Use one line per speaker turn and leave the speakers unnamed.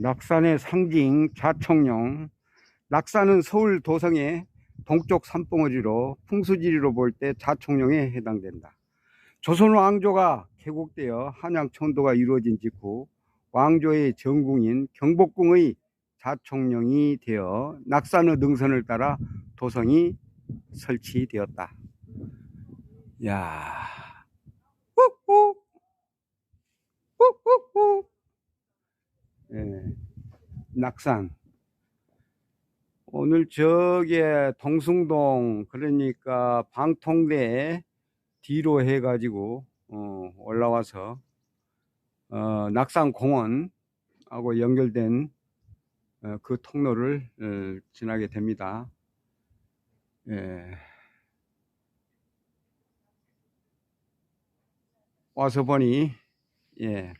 낙산의 상징 자청령. 낙산은 서울 도성의 동쪽 산봉우리로 풍수지리로 볼 때 자청령에 해당된다. 조선 왕조가 개국되어 한양 천도가 이루어진 직후 왕조의 전궁인 경복궁의 자청령이 되어 낙산의 능선을 따라 도성이 설치되었다. 야, 후후, 후후후. 예, 낙산. 오늘 저게 동숭동 그러니까 방통대 뒤로 해가지고 어, 올라와서 어, 낙산공원하고 연결된 어, 그 통로를 어, 지나게 됩니다. 예. 와서 보니 예,